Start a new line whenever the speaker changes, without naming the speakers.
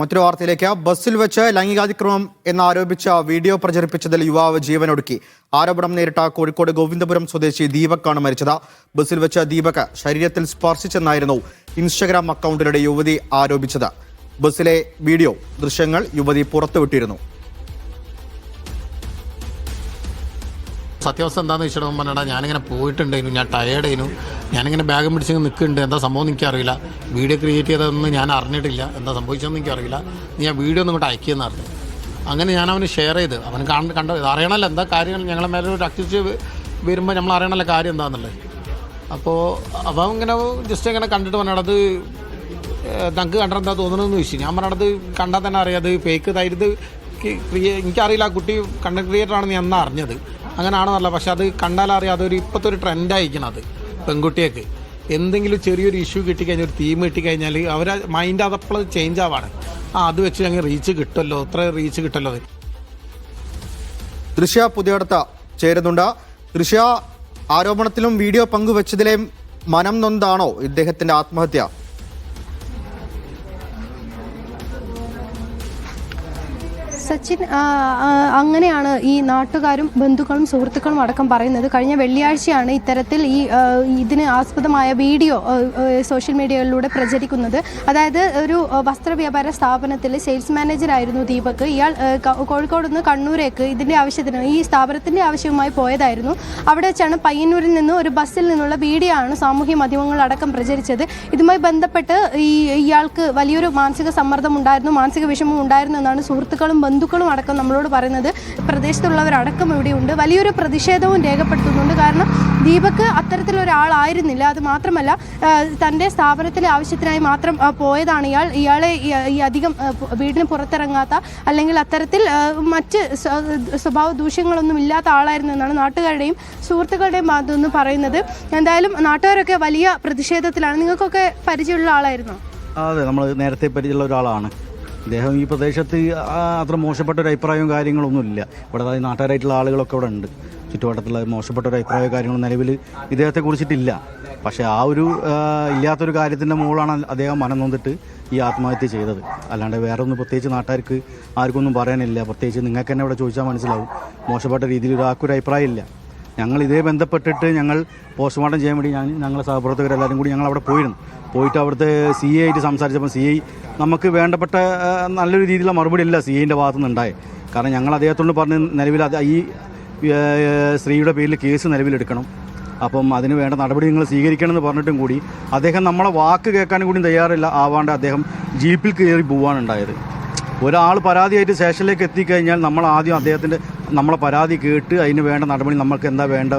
മറ്റൊരു വാർത്തയിലേക്ക്. ബസ്സിൽ വെച്ച് ലൈംഗികാതിക്രമം എന്നാരോപിച്ച വീഡിയോ പ്രചരിപ്പിച്ചതിൽ യുവാവ് ജീവനൊടുക്കി. ആരോപണം നേരിട്ട കോഴിക്കോട് ഗോവിന്ദപുരം സ്വദേശി ദീപക്കാണ് മരിച്ചത്. ബസ്സിൽ വെച്ച് ദീപക് ശരീരത്തിൽ സ്പർശിച്ചെന്നായിരുന്നു ഇൻസ്റ്റഗ്രാം അക്കൗണ്ടിലൂടെ യുവതി ആരോപിച്ചത്. ബസ്സിലെ വീഡിയോ ദൃശ്യങ്ങൾ യുവതി പുറത്തുവിട്ടിരുന്നു.
സത്യാവസ്ഥ എന്താണെന്ന് വെച്ചിട്ട് പറഞ്ഞാൽ ഞാനിങ്ങനെ പോയിട്ടുണ്ടായിരുന്നു ഞാൻ ടയേർഡായിരുന്നു ഞാനിങ്ങനെ ബാഗും പിടിച്ച് നിൽക്കുന്നുണ്ട്. എന്താ സംഭവം എനിക്കറിയില്ല. വീഡിയോ ക്രിയേറ്റ് ചെയ്തതൊന്നും ഞാൻ അറിഞ്ഞിട്ടില്ല. എന്താ സംഭവിച്ചതെന്ന് എനിക്കറിയില്ല. നീ ആ വീഡിയോ ഒന്നും ഇങ്ങോട്ട് അയക്കുമെന്ന് അറിഞ്ഞു. അങ്ങനെ ഞാൻ അവന് ഷെയർ ചെയ്ത്. അവൻ കണ്ട കണ്ട അറിയണമല്ലോ എന്താ കാര്യങ്ങൾ. ഞങ്ങളെ മേലെ ഒരു അക്യൂസ് വരുമ്പോൾ നമ്മൾ അറിയണമല്ലോ കാര്യം എന്താണെന്നുള്ളത് അപ്പോൾ അവൻ ഇങ്ങനെ ജസ്റ്റ് ഇങ്ങനെ കണ്ടിട്ട് പറഞ്ഞത് ഞങ്ങൾക്ക് കണ്ടാൽ എന്താ തോന്നണമെന്ന് ചോദിച്ചു. ഞാൻ പറഞ്ഞത് കണ്ടാൽ തന്നെ അറിയാം. അത് ഫേക്ക് തരുത് എനിക്കറിയില്ല ആ കുട്ടി കണ്ടന്റ് ക്രിയേറ്റർ ആണെന്ന് ഞാൻ അറിഞ്ഞത്. അങ്ങനെയാണെന്നല്ല പക്ഷെ അത് കണ്ടാലറിയാം. അതൊരു ഇപ്പോഴത്തെ ഒരു ട്രെൻഡായിരിക്കണത് പെൺകുട്ടിയൊക്കെ. എന്തെങ്കിലും ചെറിയൊരു ഇഷ്യൂ കിട്ടിക്കഴിഞ്ഞാൽ ഒരു തീം കിട്ടിക്കഴിഞ്ഞാൽ അവരെ മൈൻഡ് അതപ്പോൾ ചേഞ്ച് ആവാണ്. ആ അത് വെച്ച് ഞങ്ങൾ റീച്ച് കിട്ടുമല്ലോ അത്ര റീച്ച് കിട്ടല്ലോ
ദൃശ്യ പുതിയടത്ത് ചേരുന്നുണ്ട്. ദൃശ്യ ആരോപണത്തിലും വീഡിയോ പങ്കുവച്ചതിലെ മനം നൊന്താണോ ഇദ്ദേഹത്തിന്റെ ആത്മഹത്യ?
സച്ചിൻ അങ്ങനെയാണ് ഈ നാട്ടുകാരും ബന്ധുക്കളും സുഹൃത്തുക്കളും അടക്കം പറയുന്നത്. കഴിഞ്ഞ വെള്ളിയാഴ്ചയാണ് ഇത്തരത്തിൽ ഈ ഇതിന് ആസ്പദമായ വീഡിയോ സോഷ്യൽ മീഡിയകളിലൂടെ പ്രചരിക്കുന്നത്. അതായത് ഒരു വസ്ത്ര വ്യാപാര സ്ഥാപനത്തിൽ സെയിൽസ് മാനേജർ ആയിരുന്നു ദീപക്. ഇയാൾ കോഴിക്കോട് നിന്ന് കണ്ണൂരേക്ക് ഇതിന്റെ ആവശ്യത്തിന് ഈ സ്ഥാപനത്തിന്റെ ആവശ്യവുമായി പോയതായിരുന്നു. അവിടെ വെച്ചാണ് പയ്യന്നൂരിൽ നിന്ന് ഒരു ബസ്സിൽ നിന്നുള്ള വീഡിയോ ആണ് സാമൂഹ്യ മാധ്യമങ്ങളടക്കം പ്രചരിച്ചത്. ഇതുമായി ബന്ധപ്പെട്ട് ഈ ഇയാൾക്ക് വലിയൊരു മാനസിക സമ്മർദ്ദം ഉണ്ടായിരുന്നു മാനസിക വിഷമം ഉണ്ടായിരുന്നു എന്നാണ് സുഹൃത്തുക്കളും ബന്ധുക്കളും അടക്കം നമ്മളോട് പറയുന്നത് പ്രദേശത്തുള്ളവരടക്കം ഇവിടെയുണ്ട്. വലിയൊരു പ്രതിഷേധവും രേഖപ്പെടുത്തുന്നുണ്ട്. കാരണം ദീപക് അത്തരത്തിലൊരാളായിരുന്നില്ല. അത് മാത്രമല്ല തന്റെ സ്ഥാപനത്തിലെ ആവശ്യത്തിനായി മാത്രം പോയതാണ് ഇയാൾ. ഇയാളെ ഈ അധികം വീടിന് പുറത്തിറങ്ങാത്ത അല്ലെങ്കിൽ അത്തരത്തിൽ മറ്റ് സ്വഭാവ ദൂഷ്യങ്ങളൊന്നും ഇല്ലാത്ത ആളായിരുന്നു എന്നാണ് നാട്ടുകാരുടെയും സുഹൃത്തുക്കളുടെയും ഭാഗത്തു പറയുന്നത്. എന്തായാലും നാട്ടുകാരൊക്കെ വലിയ പ്രതിഷേധത്തിലാണ്. നിങ്ങൾക്കൊക്കെ പരിചയമുള്ള ആളായിരുന്നു?
അതെ. നമ്മൾ നേരത്തെ പരിചയമുള്ള ഒരാളാണ്. ഇദ്ദേഹം ഈ പ്രദേശത്ത് അത്ര മോശപ്പെട്ട ഒരു അഭിപ്രായവും കാര്യങ്ങളൊന്നുമില്ല ഇവിടെ അതായത് നാട്ടുകാരായിട്ടുള്ള ആളുകളൊക്കെ ഇവിടെ ഉണ്ട്. ചുറ്റുവട്ടത്തുള്ള മോശപ്പെട്ട ഒരു അഭിപ്രായവും കാര്യങ്ങളും നിലവിൽ ഇദ്ദേഹത്തെ കുറിച്ചിട്ടില്ല. പക്ഷേ ആ ഒരു ഇല്ലാത്തൊരു കാര്യത്തിന്റെ മുകളാണ് അദ്ദേഹം മനം നൊന്നിട്ട് ഈ ആത്മഹത്യ ചെയ്തത്. അല്ലാണ്ട് വേറെ ഒന്നും പ്രത്യേകിച്ച് നാട്ടുകാർക്ക് ആർക്കൊന്നും പറയാനില്ല. പ്രത്യേകിച്ച് നിങ്ങൾക്ക് തന്നെ ഇവിടെ ചോദിച്ചാൽ മനസ്സിലാവും. മോശപ്പെട്ട രീതിയിൽ ഒരാൾക്കൊരു അഭിപ്രായം ഇല്ല ഞങ്ങൾ ഇതേ ബന്ധപ്പെട്ടിട്ട് ഞങ്ങൾ പോസ്റ്റ്മോർട്ടം ചെയ്യാൻ വേണ്ടി ഞാൻ ഞങ്ങളെ സഹപ്രവർത്തകരെല്ലാവരും കൂടി ഞങ്ങൾ അവിടെ പോയിരുന്നു. പോയിട്ട് അവിടുത്തെ സി എ ആയിട്ട് സംസാരിച്ചപ്പോൾ സി ഐ നമുക്ക് വേണ്ടപ്പെട്ട നല്ലൊരു രീതിയിലുള്ള മറുപടി അല്ല സി ഐന്റെ ഭാഗത്തു നിന്നുണ്ടായത് കാരണം ഞങ്ങൾ അദ്ദേഹത്തോട് പറഞ്ഞ് നിലവിൽ അത് ഈ സ്ത്രീയുടെ പേരിൽ കേസ് നിലവിലെടുക്കണം. അപ്പം അതിന് വേണ്ട നടപടി നിങ്ങൾ സ്വീകരിക്കണം എന്ന് പറഞ്ഞിട്ടും കൂടി അദ്ദേഹം നമ്മളെ വാക്ക് കേൾക്കാനും കൂടി തയ്യാറില്ല ആവാണ്ട് അദ്ദേഹം ജീപ്പിൽ കയറി പോവാണ് ഒരാൾ പരാതിയായിട്ട് സ്റ്റേഷനിലേക്ക് എത്തിക്കഴിഞ്ഞാൽ നമ്മൾ ആദ്യം അദ്ദേഹത്തിന്റെ നമ്മളെ പരാതി കേട്ട് അതിന് വേണ്ട നടപടി നമ്മൾക്ക് എന്താ വേണ്ട